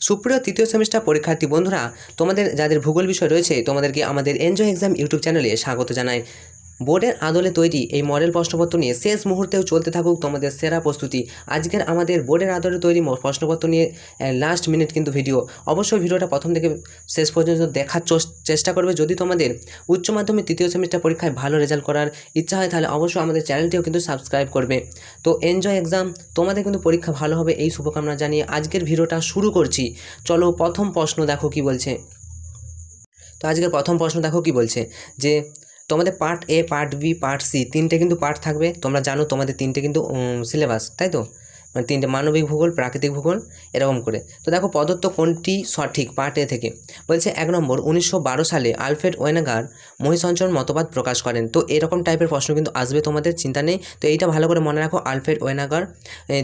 সুপ্রিয় তৃতীয় সেমিস্টার পরীক্ষার্থী বন্ধুরা, তোমাদের যাদের ভূগোল বিষয় রয়েছে, তোমাদেরকে আমাদের এনজয় এক্সাম ইউটিউব চ্যানেলে স্বাগত জানাই। বোর্ডের আদলে তৈরি এই মডেল প্রশ্নপত্র নিয়ে শেষ মুহূর্তেও চলতে থাকুক তোমাদের সেরা প্রস্তুতি। আজকের আমাদের বোর্ডের আদলে তৈরি প্রশ্নপত্র নিয়ে লাস্ট মিনিট কিন্তু ভিডিও অবশ্যই ভিডিওটা প্রথম থেকে শেষ পর্যন্ত দেখার চেষ্টা করবে। যদি তোমাদের উচ্চ মাধ্যমিক তৃতীয় সেমিস্টার পরীক্ষায় ভালো রেজাল্ট করার ইচ্ছা হয়, তাহলে অবশ্যই আমাদের চ্যানেলটিও কিন্তু সাবস্ক্রাইব করবে। তো এনজয় এক্সাম তোমাদের কিন্তু পরীক্ষা ভালো হবে এই শুভকামনা জানিয়ে আজকের ভিডিওটা শুরু করছি। চলো প্রথম প্রশ্ন দেখো কি বলছে। তো আজকের প্রথম প্রশ্ন দেখো কি বলছে? যে তোমাদের part A part B part C তিনটে কিন্তু পার্ট থাকবে। তোমরা জানো তোমাদের তিনটে কিন্তু সিলেবাস তাই তো? মানে তিনটে মানবিক ভূগোল, প্রাকৃতিক ভূগোল, এরকম করে। তো দেখো প্রদত্ত কোনটি সঠিক পার্ট এ থেকে? বলছে এক নম্বর, উনিশশো বারো সালে আলফ্রেড ওয়েনাগার মহিষঞ্চরণ মতবাদ প্রকাশ করেন। তো এরকম টাইপের প্রশ্ন কিন্তু আসবে তোমাদের, চিন্তা নেই। তো এইটা ভালো করে মনে রাখো, আলফ্রেড ওয়েনাগার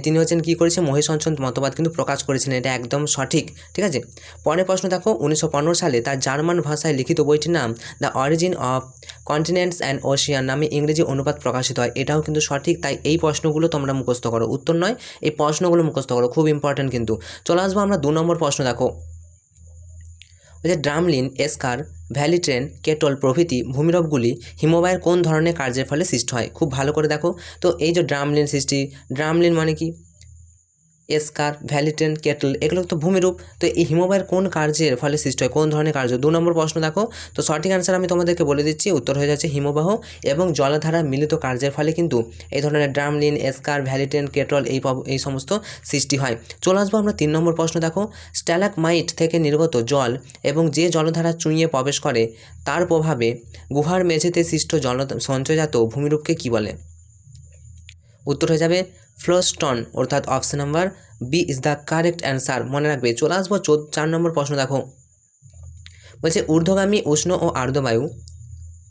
তিনি হচ্ছেন কী করেছে? মহিষঞ্চন মতবাদ কিন্তু প্রকাশ করেছেন, এটা একদম সঠিক, ঠিক আছে? পরের প্রশ্ন দেখো, উনিশশো পনেরো সালে তার জার্মান ভাষায় লিখিত বইটির নাম the origin of continents and ocean নামে ইংরেজি অনুবাদ প্রকাশিত হয়। এটাও কিন্তু সঠিক, তাই এই প্রশ্নগুলো তোমরা মুখস্থ করো। উত্তর নয়, এই প্রশ্নগুলো মুখস্থ করো, খুব ইম্পর্ট্যান্ট কিন্তু। চলে আসব আমরা দু নম্বর প্রশ্ন দেখো। যে drumlin, esker, valley train, kettle প্রভৃতি ভূমিরবগুলি হিমবায়ের কোন ধরনের কার্যের ফলে সৃষ্টি হয়? খুব ভালো করে দেখো। তো এই যে ড্রামলিন সৃষ্টি, ড্রামলিন মানে কি? এসকার, ভ্যালিটেন, কেটল, এগুলো তো ভূমিরূপ। তো এই হিমবাহের কোন কার্যের ফলে সৃষ্টি হয়? কোন ধরনের কার্য? দু নম্বর প্রশ্ন দেখো। তো সঠিক অ্যান্সার আমি তোমাদেরকে বলে দিচ্ছি, উত্তর হয়ে যাচ্ছে হিমবাহ এবং জলধারা মিলিত কার্যের ফলে কিন্তু এই ধরনের ড্রামলিন, এসকার, ভ্যালিটেন, কেটল এই এই সমস্ত সৃষ্টি হয়। চলে আসব আমরা তিন নম্বর প্রশ্ন দেখো। স্ট্যালাক স্ট্যালাকমাইট থেকে নির্গত জল এবং যে জলধারা চুঁইয়ে প্রবেশ করে, তার প্রভাবে গুহার মেঝেতে সৃষ্ট জল সঞ্চয়জাত ভূমিরূপকে কী বলে? উত্তর হয়ে যাবে ফ্লোস্টন অর্থাৎ option number B is the correct answer মনে রাখবে, চলে আসব চার নম্বর প্রশ্ন দেখো। বলছে, ঊর্ধ্বগামী উষ্ণ ও আর্দ্রবায়ু,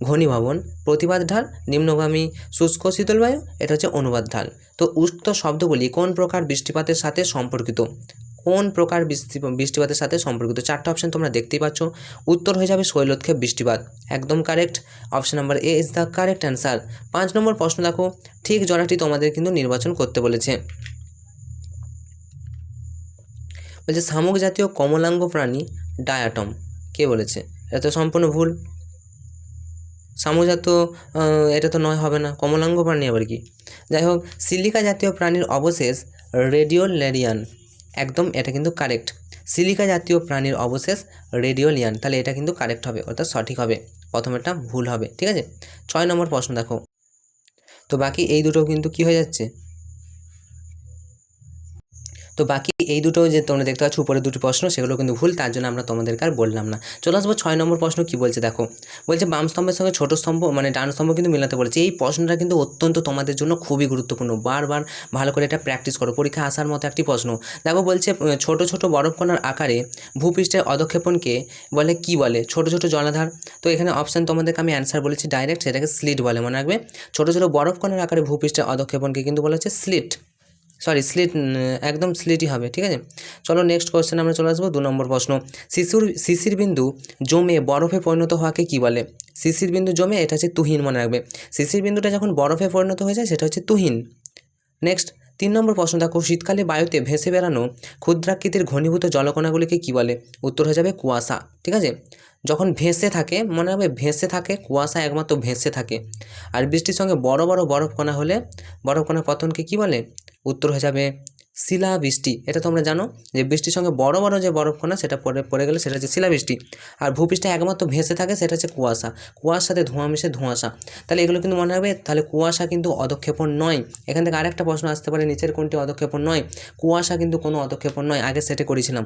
ঘনীভবন, প্রতিবাদ ঢাল, নিম্নগামী শুষ্ক শীতল বায়ু, এটা হচ্ছে অনুবাদ ঢাল। তো উক্ত শব্দগুলি কোন প্রকার বৃষ্টিপাতের সাথে সম্পর্কিত? কোন প্রকার বৃষ্টি, বৃষ্টিপাতের সাথে সম্পর্কিত? চারটা অপশন তোমরা দেখতেই পাচ্ছ। উত্তর হয়ে যাবে শৈলক্ষেপ বৃষ্টিপাত। একদম correct option number A is the correct answer পাঁচ নম্বর প্রশ্ন দেখো। ঠিক জোড়াটি তোমাদের কিন্তু নির্বাচন করতে বলেছে। বলছে, শামুক জাতীয় কমলাঙ্গ প্রাণী ডায়াটম। কে বলেছে? এটা তো সম্পূর্ণ ভুল। শামুক জাতীয় এটা তো নয়, হবে না। কমলাঙ্গ প্রাণী আবার কি? যাই হোক, সিলিকা জাতীয় প্রাণীর অবশেষ রেডিও রেডিওলেরিয়ান একদম এটা কিন্তু কারেক্ট সিলিকা জাতীয় প্রাণীর অবশেষ রেডিওলিয়ান, তাহলে এটা কিন্তু কারেক্ট হবে, অর্থাৎ সঠিক হবে প্রথমেরটা ভুল হবে, ঠিক আছে? ছয় নম্বর প্রশ্ন দেখো। তো বাকি এই দুটো কিন্তু কি হয়ে যাচ্ছে? তো বাকি এই দুটো যে তোমরা দেখতে পাচ্ছ, উপরে দুটি প্রশ্ন, সেগুলো কিন্তু ভুল, তার জন্য আমরা তোমাদেরকে আর বললাম না। চলে আসব ছয় নম্বর প্রশ্ন কি বলছে দেখো। বলছে, বাম স্তম্ভের সঙ্গে ছোট স্তম্ভ মানে ডান স্তম্ভ কিন্তু মিলাতে বলেছে। এই প্রশ্নটা কিন্তু অত্যন্ত তোমাদের জন্য খুবই গুরুত্বপূর্ণ। বারবার ভালো করে এটা প্র্যাকটিস করো। পরীক্ষা আসার মতো একটি প্রশ্ন। দেখো বলছে ছোট ছোট বরফকণার আকারে ভূপৃষ্ঠের অধক্ষেপণকে বলে কি বলে? ছোট ছোট জলাধার। তো এখানে অপশান তোমাদেরকে আমি অ্যান্সার বলেছি ডাইরেক্ট সেটাকে স্লিট বলে মনে রাখবে। ছোট ছোট বরফকণার আকারে ভূপৃষ্ঠের অধক্ষেপণকে কিন্তু বলা হচ্ছে স্লিট সরি স্লিট একদম স্লিটই হবে, ঠিক আছে? চলো নেক্সট কোয়েশ্চেন আমরা চলে আসব, দু নম্বর প্রশ্ন। শিশুর, শিশির বিন্দু জমে বরফে পরিণত হওয়াকে কি বলে? শিশির বিন্দু জমে, এটা হচ্ছে তুহিন মনে রাখবে। শিশির বিন্দুটা যখন বরফে পরিণত হয়ে যায়, সেটা হচ্ছে তুহিন। নেক্সট তিন নম্বর প্রশ্ন, দেখো, শীতকালে বায়ুতে ভেসে বেড়ানো ক্ষুদ্রাকৃতির ঘনীভূত জলকণাগুলিকে কি বলে? উত্তর হয়ে যাবে, কুয়াশা, ঠিক আছে? যখন ভেসে থাকে, মনে হবে ভেসে থাকে, কুয়াশা একমাত্র ভেসে থাকে। আর বৃষ্টির সঙ্গে বড় বড় বরফকণা হলে, বরফকণা পতনকে কি বলে? উত্তর হয়ে যাবে শিলাবৃষ্টি এটা তোমরা জানো যে বৃষ্টির সঙ্গে বড় বড় যে বরফকণা সেটা পড়ে পড়ে গেলে সেটা হচ্ছে শিলাবৃষ্টি আর ভূপৃষ্ঠে একমাত্র ভেসে থাকে সেটা হচ্ছে কুয়াশা। কুয়াশার সাথে ধোঁয়া মিশে ধোঁয়াশা। তাহলে এগুলো কিন্তু মনে রাখবে, তাহলে কুয়াশা কিন্তু অধক্ষেপণ নয়। এখান থেকে আরেকটা প্রশ্ন আসতে পারে, নিচের কোনটি অধক্ষেপণ নয়? কুয়াশা কিন্তু কোনো অধক্ষেপণ নয়, আগে সেটে করেছিলাম।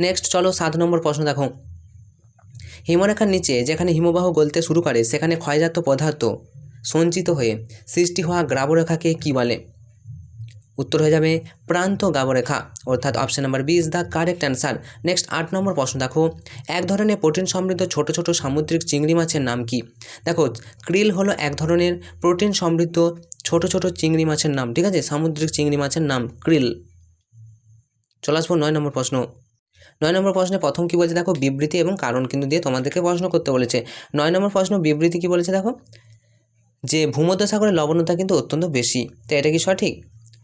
নেক্সট চলো সাত নম্বর প্রশ্ন দেখো। হিমরেখার নিচে, যেখানে হিমবাহ গলতে শুরু করে, সেখানে ক্ষয়জাত পদার্থ সঞ্চিত হয়ে সৃষ্টি হওয়া গ্রাবরেখাকে কী বলে? উত্তর হয়ে যাবে প্রান্ত গাবরেখা, অর্থাৎ option number B is the correct answer next আট নম্বর প্রশ্ন দেখো। এক ধরনের প্রোটিন সমৃদ্ধ ছোট ছোট সামুদ্রিক চিংড়ি মাছের নাম কি? দেখো ক্রিল হলো এক ধরনের প্রোটিন সমৃদ্ধ ছোট ছোট চিংড়ি মাছের নাম, ঠিক আছে? সামুদ্রিক চিংড়ি মাছের নাম ক্রিল চলে আসব নয় নম্বর প্রশ্ন। নয় নম্বর প্রশ্নে প্রথম কি বলছে দেখো? বিবৃতি এবং কারণ কিন্তু দিয়ে তোমাদেরকে প্রশ্ন করতে বলেছে। নয় নম্বর প্রশ্ন বিবৃতি কি বলেছে দেখো? যে ভূমধ্যসাগরের লবণতা কিন্তু অত্যন্ত বেশি তো এটা কি সঠিক?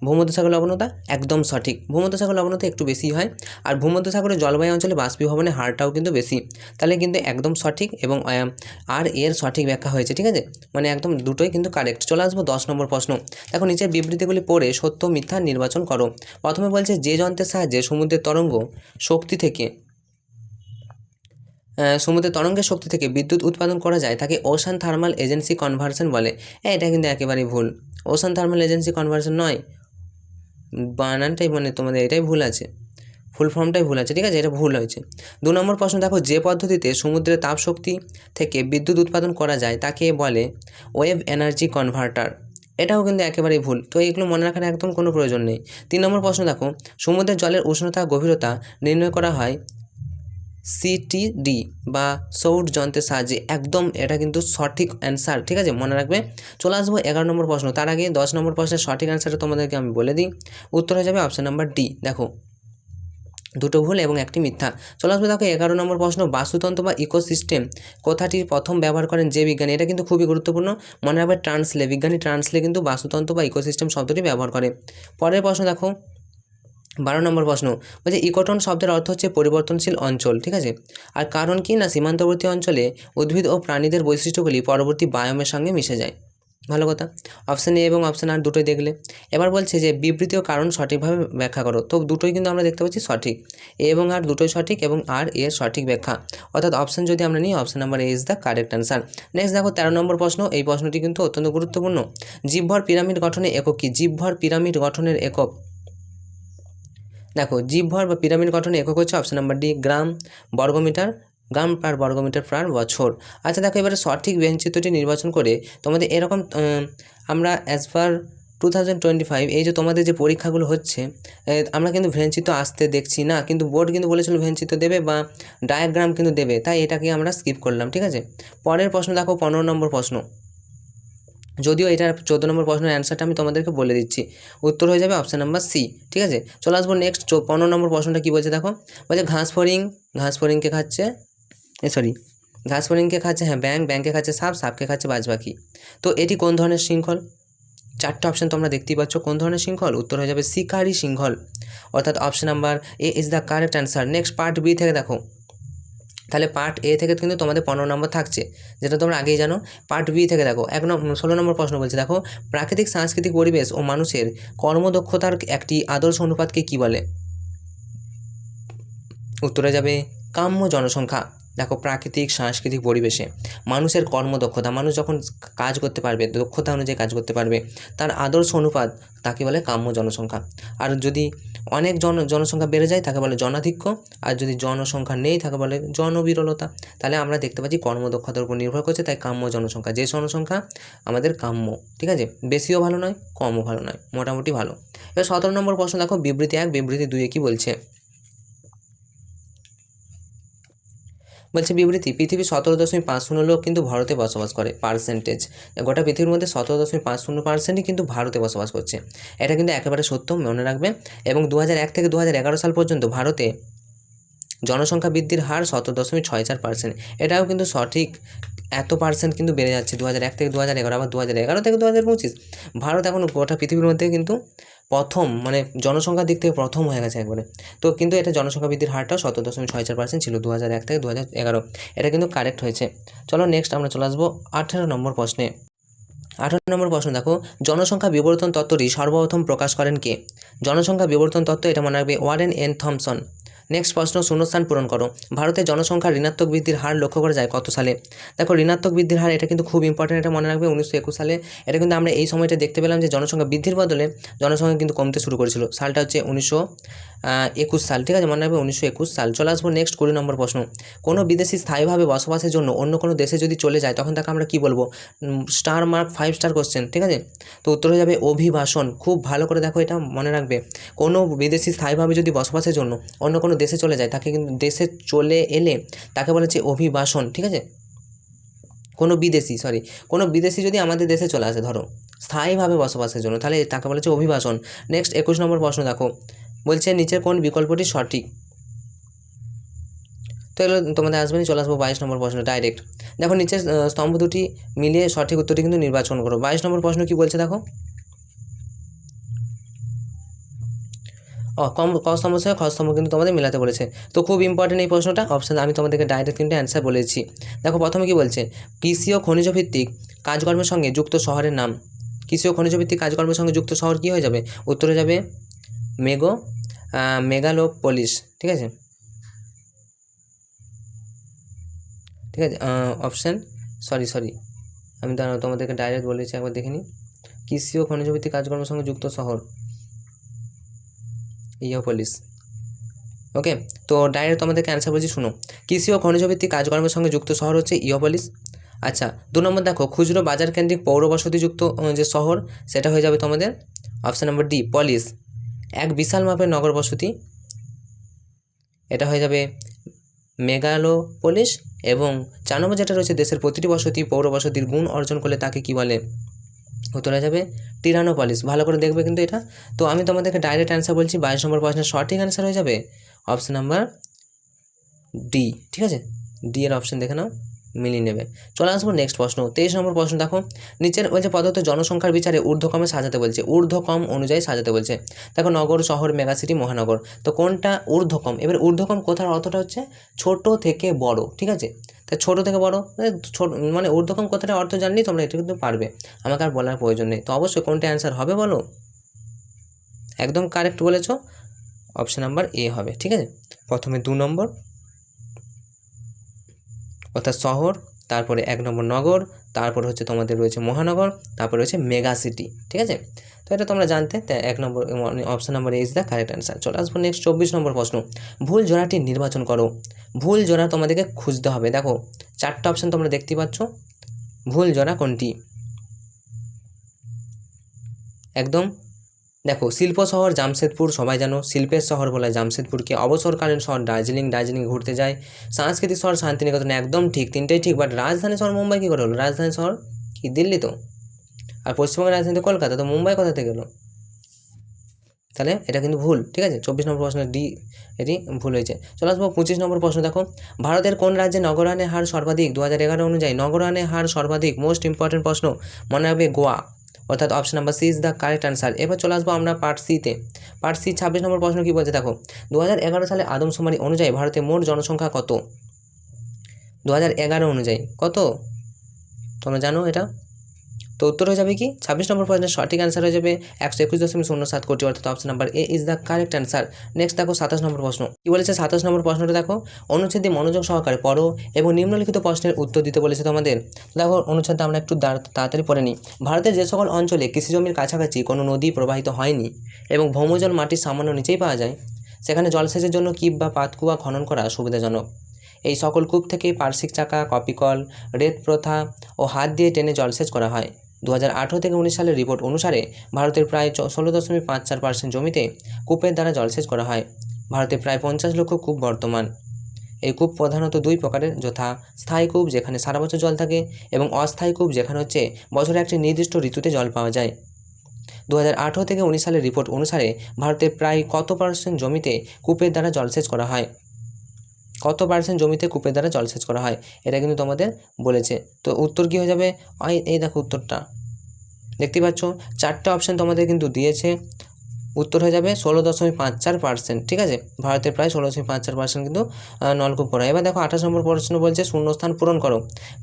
ভূমধ্যসাগর লবণতা একদম সঠিক। ভূমধ্যসাগর লবণতা একটু বেশি হয় আর ভূমধ্যসাগরের জলবায়ু অঞ্চলে বাষ্পীভবনের হারটাও কিন্তু বেশি। তাহলে কিন্তু একদম সঠিক এবং আর এর সঠিক ব্যাখ্যা হয়েছে ঠিক আছে? মানে একদম দুটোই কিন্তু কারেক্ট চলে আসব দশ নম্বর প্রশ্ন। দেখো নিচের বিবৃতিগুলি পড়ে সত্য মিথ্যা নির্বাচন করো। প্রথমে বলছে যে যন্ত্রের সাহায্যে সমুদ্রের তরঙ্গ শক্তি থেকে সমুদ্রের তরঙ্গের শক্তি থেকে বিদ্যুৎ উৎপাদন করা যায় তাকে ওশান থার্মাল এজেন্সি কনভার্সন বলে। এ, এটা কিন্তু একেবারেই ভুল। ওশান থার্মাল এজেন্সি কনভার্সন নয়। বানানটাই মানে তোমাদের এটাই ভুল আছে। ফুল ফর্মটাই ভুল আছে, ঠিক আছে? এটা ভুল হয়েছে। দু নম্বর প্রশ্ন, দেখো, যে পদ্ধতিতে সমুদ্রের তাপশক্তি থেকে বিদ্যুৎ উৎপাদন করা যায়, তাকে বলে ওয়েভ এনার্জি কনভার্টার এটাও কিন্তু একেবারেই ভুল। তো এইগুলো মনে রাখার একদম কোনো প্রয়োজন নেই। তিন নম্বর প্রশ্ন, দেখো, সমুদ্রের জলের উষ্ণতা, গভীরতা নির্ণয় করা হয় সিটিডি বা সৌর যন্ত্রের সাহায্যে। একদম এটা কিন্তু সঠিক অ্যান্সার ঠিক আছে? মনে রাখবে? চলে আসব এগারো নম্বর প্রশ্ন। তার আগে দশ নম্বর প্রশ্নের সঠিক অ্যান্সারটা তোমাদেরকে আমি বলে দিই। উত্তর হয়ে যাবে অপশান নাম্বার ডি দেখো, দুটো ভুল এবং একটি মিথ্যা। চলে আসবে দেখো এগারো নম্বর প্রশ্ন, বাস্তুতন্ত্র বা ইকোসিস্টেম কথাটি প্রথম ব্যবহার করেন যে বিজ্ঞানী। এটা কিন্তু খুবই গুরুত্বপূর্ণ। মনে রাখবে ট্রান্সলে বিজ্ঞানী ট্রান্সলে কিন্তু বাস্তুতন্ত্র বা ইকোসিস্টেম শব্দটি ব্যবহার করে। পরের প্রশ্ন দেখো বারো নম্বর প্রশ্ন, বলছে ইকোটন শব্দের অর্থ হচ্ছে পরিবর্তনশীল অঞ্চল, ঠিক আছে? আর কারণ কি না, সীমান্তবর্তী অঞ্চলে উদ্ভিদ ও প্রাণীদের বৈশিষ্ট্যগুলি পরবর্তী বায়োমের সঙ্গে মিশে যায়। ভালো কথা। অপশান এ এবং অপশান আর দুটোই দেখলে। এবার বলছে যে বিবৃতি ও কারণ সঠিকভাবে ব্যাখ্যা করো। তো দুটোই কিন্তু আমরা দেখতে পাচ্ছি সঠিক। এ এবং আর দুটোই সঠিক এবং আর এর সঠিক ব্যাখ্যা। অর্থাৎ অপশান যদি আমরা নিই, option number A is the correct answer. Next দেখো তেরো নম্বর প্রশ্ন, এই প্রশ্নটি কিন্তু অত্যন্ত গুরুত্বপূর্ণ। জীবভর পিরামিড গঠনে একক কি? জীবভর পিরামিড গঠনের একক। দেখো, জীবভর বা পিরামিড গঠনের একক হচ্ছে অপশন নাম্বার ডি গ্রাম, বর্গমিটার, গ্রাম পার বর্গমিটার প্রাণ বছর। আচ্ছা দেখো, এবারে সঠিক চিত্রটি নির্বাচন করে তোমাদের এরকম আমরা as per two thousand twenty five এই যে তোমাদের যে পরীক্ষাগুলো হচ্ছে আমরা কিন্তু ভ্রেঞ্চিত্র আসতে দেখছি না, কিন্তু বোর্ড কিন্তু বলেছিল ভ্রেঞ্চিত্র দেবে বা ডায়াগ্রাম কিন্তু দেবে, তাই এটাকে আমরা স্কিপ করলাম, ঠিক আছে? পরের প্রশ্ন দেখো, পনেরো নম্বর প্রশ্ন। যদিও এটার চোদ্দ নম্বর প্রশ্নের অ্যান্সারটা আমি তোমাদেরকে বলে দিচ্ছি। উত্তর হয়ে যাবে অপশান নাম্বার সি ঠিক আছে? চলে আসব নেক্সট পনেরো নম্বর প্রশ্নটা কী বলছে দেখো? বলছে ঘাস ফরিং ঘাস ফরিংকে খাচ্ছে? এ সরি ঘাস ফরিংকে খাচ্ছে? হ্যাঁ ব্যাংক ব্যাংকে খাচ্ছে সাপ, সাপকে খাচ্ছে বাজপাখি তো এটি কোন ধরনের শৃঙ্খল? চারটে অপশান তোমরা দেখতেই পাচ্ছ। কোন ধরনের শৃঙ্খল? উত্তর হয়ে যাবে শিকারি শৃঙ্খল। অর্থাৎ option number A is the correct answer next part B থেকে দেখো। তাহলে পার্ট এ থেকে কিন্তু তোমাদের পনেরো নম্বর থাকছে। যেটা তোমরা আগেই জানো। পার্ট বি থেকে দেখো, এক নম্বর ষোলো নম্বর প্রশ্ন বলছে, দেখো, প্রাকৃতিক সাংস্কৃতিক পরিবেশ ও মানুষের কর্মদক্ষতার একটি আদর্শ অনুপাতকে কী বলে? উত্তরে যাবে, কাম্য জনসংখ্যা। দেখো, প্রাকৃতিক সাংস্কৃতিক পরিবেশে মানুষের কর্মদক্ষতা, মানুষ যখন কাজ করতে পারবে, দক্ষতা অনুযায়ী কাজ করতে পারবে, তার আদর্শ অনুপাত তাকে বলে কাম্য জনসংখ্যা। আর যদি অনেক জন, জনসংখ্যা বেড়ে যায়, তাকে বলে জনাধিক্য। আর যদি জনসংখ্যা নেই, তাকে বলে জনবিরলতা। তাহলে আমরা দেখতে পাচ্ছি কর্মদক্ষতার উপর নির্ভর করছে, তাই কাম্য জনসংখ্যা। যে জনসংখ্যা আমাদের কাম্য, ঠিক আছে? বেশিও ভালো নয়, কমও ভালো নয়, মোটামুটি ভালো। এবার সতেরো নম্বর প্রশ্ন দেখো, বিবৃতি এক, বিবৃতি দুইয়ে কি বলছে? বলছে বিবৃতি পৃথিবীর সতেরো দশমিক পাঁচ শূন্য লোক কিন্তু ভারতে বসবাস করে পার্সেন্টেজ গোটা পৃথিবীর মধ্যে সতেরো দশমিক পাঁচ শূন্য পার্সেন্টই কিন্তু ভারতে বসবাস করছে। এটা কিন্তু একেবারে সত্য, মনে রাখবে। এবং দু এক থেকে দু সাল পর্যন্ত ভারতে জনসংখ্যা বৃদ্ধির হার সতেরো দশমিক ছয় চার পার্সেন্ট এটাও কিন্তু সঠিক। এত পার্সেন্ট কিন্তু বেড়ে যাচ্ছে দু হাজার এক থেকে দু হাজার এগারো, আবার দু হাজার এগারো থেকে দু হাজার পঁচিশ। ভারত এখন গোটা পৃথিবীর মধ্যে কিন্তু প্রথম মানে জনসংখ্যার দিক থেকে প্রথম হয়ে গেছে একবারে। তো কিন্তু এটা জনসংখ্যা বৃদ্ধির হারটা সতেরো দশমিক ছয় চার পার্সেন্ট ছিল দু হাজার এক থেকে দু হাজার এগারো। এটা কিন্তু কারেক্ট হয়েছে। চলো নেক্সট আমরা চলে আসব আঠেরো নম্বর প্রশ্নে। আঠারো নম্বর প্রশ্ন দেখো, জনসংখ্যা বিবর্তন তত্ত্বটি সর্বপ্রথম প্রকাশ করেন কে? জনসংখ্যা বিবর্তন তত্ত্ব এটা মনে রাখবে ওয়ারেন এন থমসন। নেক্সট প্রশ্ন, শূন্যস্থান পূরণ করো। ভারতে জনসংখ্যার ঋণাত্মক বৃদ্ধির হার লক্ষ্য করা যায় কত সালে? দেখো, ঋণাত্মক বৃদ্ধির হার, এটা কিন্তু খুব ইম্পর্টেন্ট এটা মনে রাখবে উনিশশো একুশ সালে। এটা কিন্তু আমরা এই সময়টা দেখতে পেলাম যে জনসংখ্যা বৃদ্ধির বদলে জনসংখ্যা কিন্তু কমতে শুরু করেছিল। সালটা হচ্ছে উনিশশো একুশ সাল, ঠিক আছে? মনে রাখবে উনিশশো একুশ সাল। চলে আসব নেক্সট কুড়ি নম্বর প্রশ্ন। কোনো বিদেশি স্থায়ীভাবে বসবাসের জন্য অন্য কোনো দেশে যদি চলে যায়, তখন তাকে আমরা কী বলব? Star mark five star question ঠিক আছে? তো উত্তর হয়ে যাবে অভিবাসন। খুব ভালো করে দেখো এটা মনে রাখবে। কোনো বিদেশি স্থায়ীভাবে যদি বসবাসের জন্য অন্য কোনো দেশে চলে যায়, তাকে কিন্তু দেশে চলে এলে তাকে বলা হচ্ছে অভিবাসন, ঠিক আছে? কোনো বিদেশি সরি কোনো বিদেশি যদি আমাদের দেশে চলে আসে, ধরো, স্থায়ীভাবে বসবাসের জন্য, তাহলে তাকে বলেছে অভিবাসন। নেক্সট একুশ নম্বর প্রশ্ন দেখো। বলছে নিচের কোন বিকল্পটি সঠিক? তো এগুলো তোমাদের আসবেনি চলে আসব বাইশ নম্বর প্রশ্ন ডাইরেক্ট দেখো নিচের স্তম্ভ দুটি মিলিয়ে সঠিক উত্তরটি কিন্তু নির্বাচন করো। বাইশ নম্বর প্রশ্ন কি বলছে দেখো? কম কস্তম্ভর সঙ্গে খস্তম্ভ কিন্তু তোমাদের মেলাতে বলেছে। তো খুব ইম্পর্টেন্ট এই প্রশ্নটা অপশান আমি তোমাদেরকে ডাইরেক্ট কিন্তু অ্যান্সার বলেছি। দেখো প্রথমে কি বলছে? কৃষি ও খনিজ ভিত্তিক কাজকর্মের সঙ্গে যুক্ত শহরের নাম। কৃষি ও খনিজ ভিত্তিক কাজকর্মের সঙ্গে যুক্ত শহর কী হয়ে যাবে? উত্তরে যাবে মেগো মেগালোপলিস, ঠিক আছে? ঠিক আছে অপশান সরি সরি আমি দাঁড়াও, তোমাদেরকে ডাইরেক্ট বলেছি, একবার দেখে নিই। কৃষি ও খনিজ ভিত্তিক কাজকর্মের সঙ্গে যুক্ত শহর, ইয়োপলিস। ওকে, তো ডাইরেক্ট তোমাদেরকে অ্যান্সার বলছি, শুনো। কৃষি ও খনিজ ভিত্তিক কাজকর্মের সঙ্গে যুক্ত শহর হচ্ছে ইয়োপলিস। আচ্ছা দু নম্বর দেখো, খুচরো বাজার কেন্দ্রিক পৌর বসতিযুক্ত যে শহর, সেটা হয়ে যাবে তোমাদের। অপশান নম্বর ডি পলিস এক বিশাল মাপের নগর বসতি। এটা হয়ে যাবে মেগালোপলিস এবং চার নম্বর যেটা রয়েছে দেশের প্রতিটি বসতি, পৌর বসতির গুণ অর্জন করলে তাকে কি বলে? উত্তরে যাবে টিরানোপলিস। ভালো করে দেখবে কিন্তু এটা। তো আমি তোমাদেরকে ডাইরেক্ট অ্যান্সার বলছি, বাইশ নম্বর প্রশ্নের সঠিক অ্যান্সার হয়ে যাবে অপশন নাম্বার ডি ঠিক আছে? ডি এর অপশন দেখে নাও। মিলিয়ে নেবে। চলে আসব নেক্সট প্রশ্ন। তেইশ নম্বর প্রশ্ন দেখো। নিচের বলছে পদার্থ জনসংখ্যার বিচারে ঊর্ধ্বক্রমে সাজাতে বলছে। ঊর্ধ্বক্রম অনুযায়ী সাজাতে বলছে। দেখো নগর, শহর মেগাসিটি মহানগর। তো কোনটা ঊর্ধ্বক্রম? এবার ঊর্ধ্বক্রম কোথার অর্থটা হচ্ছে? ছোট থেকে বড়, ঠিক আছে? তা ছোট থেকে বড় মানে ছোট মানে ঊর্ধ্বক্রম কথাটা অর্থ জানলেই তোমরা, এটা কিন্তু পারবে। আমাকে আর বলার প্রয়োজন নেই। তো অবশ্যই কোনটা অ্যান্সার হবে বলো? একদম কারেক্ট বলেছ। অপশান নাম্বার এ হবে, ঠিক আছে? প্রথমে দু নম্বর। অর্থাৎ শহর, তারপরে এক নম্বর নগর, তারপর হচ্ছে তোমাদের রয়েছে মহানগর, তারপর রয়েছে মেগা সিটি, ঠিক আছে? তো এটা তোমরা জানতে এক নম্বর option number is the correct answer চলে আসব নেক্সট চব্বিশ নম্বর প্রশ্ন। ভুল জোড়াটি নির্বাচন করো। ভুল জোড়া তোমাদেরকে খুঁজতে হবে। দেখো, চারটা অপশান তোমরা দেখতে পাচ্ছ। ভুল জোড়া কোনটি? একদম দেখো, শিল্প শহর জামশেদপুর, সবাই জানো, শিল্পের শহর বলা জামশেদপুরকে অবসরকালীন শহর দার্জিলিং দার্জিলিং ঘুরতে যায়। সাংস্কৃতিক শহর শান্তিনিকেতন একদম ঠিক, তিনটেই ঠিক বাট রাজধানী শহর মুম্বাই কী করে হলো? রাজধানী শহর কি, দিল্লি তো? আর পশ্চিমবঙ্গের রাজধানী কলকাতা, তো মুম্বাই কোথা থেকে গেলো? তাহলে এটা কিন্তু ভুল, ঠিক আছে? চব্বিশ নম্বর প্রশ্ন ডি, এটি ভুল হয়েছে। চলে আসব পঁচিশ নম্বর প্রশ্ন, দেখো, ভারতের কোন রাজ্যে নগরায়নের হার সর্বাধিক? দু হাজার এগারো অনুযায়ী নগরায়নের হার সর্বাধিক মোস্ট ইম্পর্টেন্ট প্রশ্ন, মনে হবে গোয়া। অর্থাৎ option number C is the correct answer এবার চলে আসব আমরা পার্ট সিতে পার্ট সি ছাব্বিশ নম্বর প্রশ্ন কী বলছে? দেখো দু হাজার এগারো সালে আদমশুমারি অনুযায়ী ভারতে মোট জনসংখ্যা কত? দু হাজার এগারো অনুযায়ী। কত? তোমরা জানো এটা? তো উত্তর হয়ে যাবে কি? ছাব্বিশ নম্বর প্রশ্নের সঠিক অ্যান্সার হয়ে যাবে একশো একুশ দশমিক শূন্য সাত কোটি, অর্থাৎ option number A is the correct answer next দেখো সাতাশ নম্বর প্রশ্ন। কী বলেছে সাতাশ নম্বর প্রশ্নটা দেখো? অনুচ্ছেদে মনোযোগ সহকারে পড়ো এবং নিম্নলিখিত প্রশ্নের উত্তর দিতে বলেছে তোমাদের। দেখো অনুচ্ছেদটা আমরা একটু তাড়াতাড়ি পড়ে নিই। ভারতের যে সকল অঞ্চলে কৃষি জমির কাছাকাছি কোনো নদী প্রবাহিত হয়নি এবং ভৌমজল মাটির সামান্য নিচেই পাওয়া যায়, সেখানে জলসেচের জন্য কিপ বা পাতকুয়া খনন করা সুবিধাজনক। এই সকল কূপ থেকে পার্শ্বিক চাকা, কপিকল রেত প্রথা ও হাত দিয়ে টেনে জলসেচ করা হয়। দু হাজার আঠেরো থেকে উনিশ সালের রিপোর্ট অনুসারে ভারতের প্রায় ষোলো দশমিক পাঁচ চার পার্সেন্ট জমিতে কূপের দ্বারা জলসেচ করা হয়। ভারতে প্রায় পঞ্চাশ লক্ষ কূপ বর্তমান। এই কূপ প্রধানত দুই প্রকারের, যথা স্থায়ী কূপ যেখানে সারা বছর জল থাকে এবং অস্থায়ী কূপ যেখানে হচ্ছে বছরে একটি নির্দিষ্ট ঋতুতে জল পাওয়া যায়। দু হাজার আঠেরো থেকে উনিশ সালের রিপোর্ট অনুসারে ভারতের প্রায় কত পার্সেন্ট জমিতে কূপের দ্বারা জলসেচ করা হয়? কত পার্সেন্ট জমিতে কূপের দ্বারা জলসেচ করা হয়? এটা কিন্তু তোমাদের বলেছে। তো উত্তর কী হয়ে যাবে? এই দেখো উত্তরটা। দেখতে পাচ্ছ? চারটে অপশান তোমাদের কিন্তু দিয়েছে। উত্তর হয়ে যাবে ষোলো দশমিক পাঁচ চার পার্সেন্ট ঠিক আছে? ভারতের প্রায় ষোলো দশমিক পাঁচ চার পার্সেন্ট কিন্তু নলকূপ করা এবার দেখো আঠাশ নম্বর প্রশ্ন বলছে, শূন্যস্থান পূরণ করো।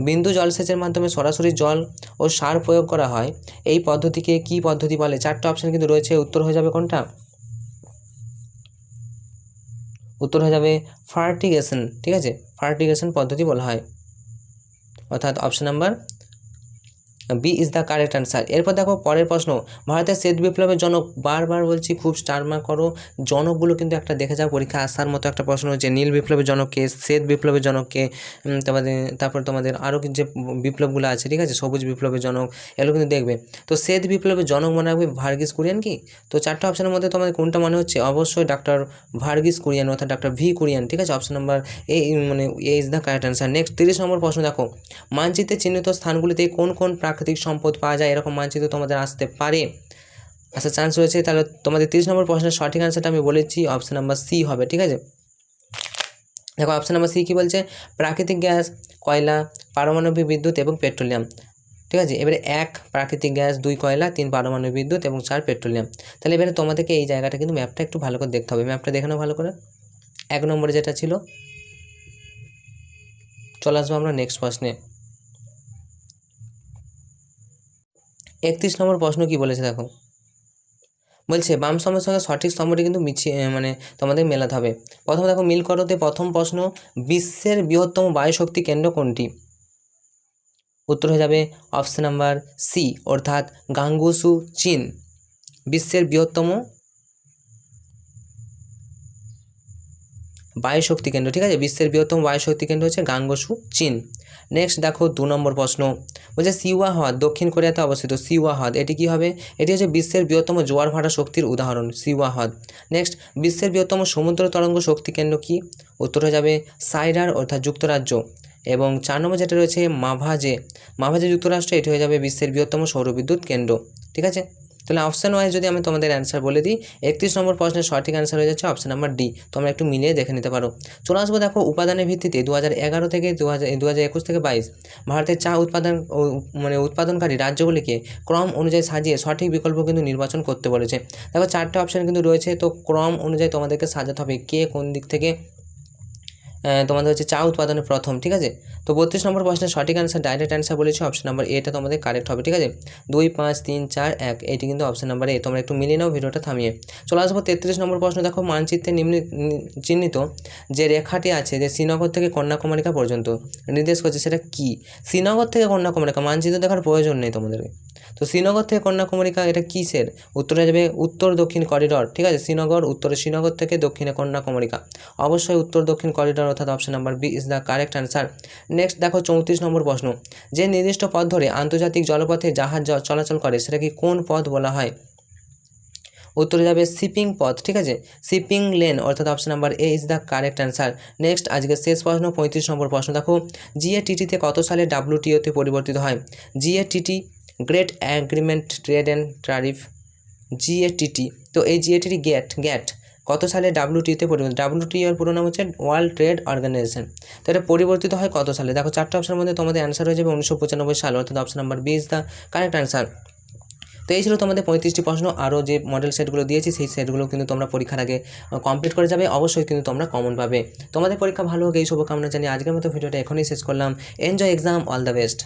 বিন্দু জলসেচের মাধ্যমে সরাসরি জল ও সার প্রয়োগ করা হয়। এই পদ্ধতিকে কি পদ্ধতি বলে? চারটে অপশান কিন্তু রয়েছে। উত্তর হয়ে যাবে কোনটা? উত্তর হয়ে যাবে ফার্টিগেশন ঠিক আছে? ফার্টিগেশন পদ্ধতি বলা হয়। অর্থাৎ option number B is the correct answer এরপর দেখো পরের প্রশ্ন, ভারতের শ্বেত বিপ্লবের জনক, বারবার বলছি খুব স্টার মার্ক করো। জনকগুলো কিন্তু একটা দেখে যাও, পরীক্ষা আসার মতো একটা প্রশ্ন হচ্ছে নীল বিপ্লবের জনককে শ্বেত বিপ্লবের জনককে তোমাদের, তারপর তোমাদের আরও যে বিপ্লবগুলো আছে, ঠিক আছে? সবুজ বিপ্লবের জনক, এগুলো কিন্তু দেখবে। তো শ্বেত বিপ্লবের জনক মনে রাখবে ভার্গিস কুরিয়ান কি? তো চারটা অপশনের মধ্যে তোমাদের কোনটা মনে হচ্ছে? অবশ্যই ডাক্তার ভার্গিস কুরিয়ান অর্থাৎ ডাক্তার ভি কুরিয়ান, ঠিক আছে? অপশন নাম্বার এ মানে A is the correct answer next তিরিশ নম্বর প্রশ্ন দেখো। মানচিত্রে চিহ্নিত স্থানগুলিতে কোন কোন প্রাকৃতিক সম্পদ পাওয়া যায়, এরকম মানচিত্র তোমাদের আসতে পারে। আসার চান্স রয়েছে, তাহলে তোমাদের তিরিশ নম্বর প্রশ্নের সঠিক অ্যান্সারটা আমি বলেছি অপশান নাম্বার সি হবে, ঠিক আছে? দেখো অপশান নাম্বার সি কী বলছে? প্রাকৃতিক গ্যাস, কয়লা, পারমাণবিক বিদ্যুৎ এবং পেট্রোলিয়াম, ঠিক আছে? এবারে এক, প্রাকৃতিক গ্যাস, দুই কয়লা, তিন পারমাণবিক বিদ্যুৎ এবং চার পেট্রোলিয়াম। তাহলে এবারে তোমাদেরকে এই জায়গাটা কিন্তু ম্যাপটা একটু ভালো করে দেখতে হবে। ম্যাপটা দেখে নাও ভালো করে। এক নম্বরে যেটা ছিল, চলে আসব আমরা নেক্সট প্রশ্নে। একত্রিশ নম্বর প্রশ্ন কি বলেছে দেখো? বলছে, বাম স্তম্ভের সঙ্গে সঠিক স্তম্ভটি কিন্তু মিছিয়ে মানে তোমাদের মেলাতে হবে। প্রথম দেখো, মিল করোতে প্রথম প্রশ্ন, বিশ্বের বৃহত্তম বায়ু শক্তি কেন্দ্র কোনটি? উত্তর হয়ে যাবে অপশন নাম্বার সি, অর্থাৎ গাঙ্গুসু, চীন। বিশ্বের বৃহত্তম বায়ু শক্তি কেন্দ্র, ঠিক আছে? বিশ্বের বৃহত্তম বায়ু শক্তি কেন্দ্র হচ্ছে গাঙ্গসু, চীন। নেক্সট দেখো দু নম্বর প্রশ্ন। বলছে সিওয়া হ্রদ, দক্ষিণ কোরিয়াতে অবস্থিত সিওয়া হ্রদ, এটি কী হবে? এটি হচ্ছে বিশ্বের বৃহত্তম জোয়ার ভাটা শক্তির উদাহরণ সিওয়া হ্রদ। নেক্সট বিশ্বের বৃহত্তম সমুদ্র তরঙ্গ শক্তি কেন্দ্র কি? উত্তর যাবে সাইরার, অর্থাৎ যুক্তরাজ্য। এবং চার নম্বর যেটা রয়েছে মাভাজে মাভাজে যুক্তরাষ্ট্র, এটি হয়ে যাবে বিশ্বের বৃহত্তম সৌরবিদ্যুৎ কেন্দ্র। ঠিক আছে? তাহলে অপশান ওয়াইজ যদি আমি তোমাদের অ্যান্সার বলে দিই, একত্রিশ নম্বর প্রশ্নের সঠিক অ্যান্সার হয়ে যাচ্ছে অপশান নাম্বার ডি তোমরা একটু মিলিয়ে দেখে নিতে পারো। চলে আসব দেখো উপাদানের ভিত্তিতে দু থেকে দু হাজার একুশ থেকে বাইশ। ভারতের চা উৎপাদন মানে উৎপাদনকারী রাজ্যগুলিকে ক্রম অনুযায়ী সাজিয়ে সঠিক বিকল্প কিন্তু নির্বাচন করতে বলেছে। দেখো চারটে অপশান কিন্তু রয়েছে, তো ক্রম অনুযায়ী তোমাদেরকে সাজাতে হবে কে কোন দিক থেকে তোমাদের হচ্ছে চা উৎপাদনে প্রথম, ঠিক আছে? তো বত্রিশ নম্বর প্রশ্নের সঠিক অ্যান্সার ডাইরেক্ট অ্যান্সার বলেছি অপশন নাম্বার এটা তোমাদের কারেক্ট হবে, ঠিক আছে? দুই, পাঁচ, তিন, চার, এক, এটি কিন্তু অপশন নাম্বার এ তোমরা একটু মিলিয়ে নাও ভিডিওটা থামিয়ে। চলে আসব তেত্রিশ নম্বর প্রশ্ন, দেখো মানচিত্রে নিম্ন, চিহ্নিত যে রেখাটি আছে যে শ্রীনগর থেকে কন্যাকুমারিকা পর্যন্ত, নির্দেশ করছে সেটা কি? শ্রীনগর থেকে কন্যাকুমারিকা, মানচিত্র দেখার প্রয়োজন নেই তোমাদেরকে। তো শ্রীনগর থেকে কন্যাকুমারিকা এটা কিসের? উত্তরে যাবে উত্তর দক্ষিণ করিডর ঠিক আছে? শ্রীনগর, উত্তরে শ্রীনগর থেকে দক্ষিণে কন্যাকুমারিকা অবশ্যই উত্তর দক্ষিণ করিডর অর্থাৎ option number B is the correct answer next দেখো চৌত্রিশ নম্বর প্রশ্ন। যে নির্দিষ্ট পথ ধরে আন্তর্জাতিক জলপথে জাহাজ চলাচল করে, সেটাকে কোন পথ বলা হয়? উত্তরে যাবে শিপিং পথ, ঠিক আছে? শিপিং লেন অর্থাৎ option number A is the correct answer next আজকে শেষ প্রশ্ন, পঁয়ত্রিশ নম্বর প্রশ্ন। দেখো জিএটিটিতে কত সালে ডাব্লিউটিওতে পরিবর্তিত হয়? GATT great agreement trade and tariff GATT তো এই জিএটিটি গ্যাট গ্যাট, কত সালে ডাব্লিউটিতে পরিবর্তিত? ডাব্লিউটি এর পুরো নাম হচ্ছে ওয়ার্ল্ড ট্রেড অর্গানাইজেশন। তো এটা পরিবর্তিত হয় কত সালে? দেখো, চারটে অপশনের মধ্যে তোমাদের অ্যান্সার হয়ে যাবে উনিশশো পঁচানব্বই সাল, অর্থাৎ option number B is the correct answer তো এই ছিল তোমাদের পঁয়ত্রিশটি প্রশ্ন। আরও যে মডেল সেটগুলো দিয়েছি, সেই সেটগুলো কিন্তু তোমরা পরীক্ষার আগে কমপ্লিট করে যাবে। অবশ্যই কিন্তু তোমরা কমন পাবে। তোমাদের পরীক্ষা ভালো হোক, এই শুভকামনা জানিয়ে আজকের মতো ভিডিওটা এখনই শেষ করলাম। Enjoy exam all the best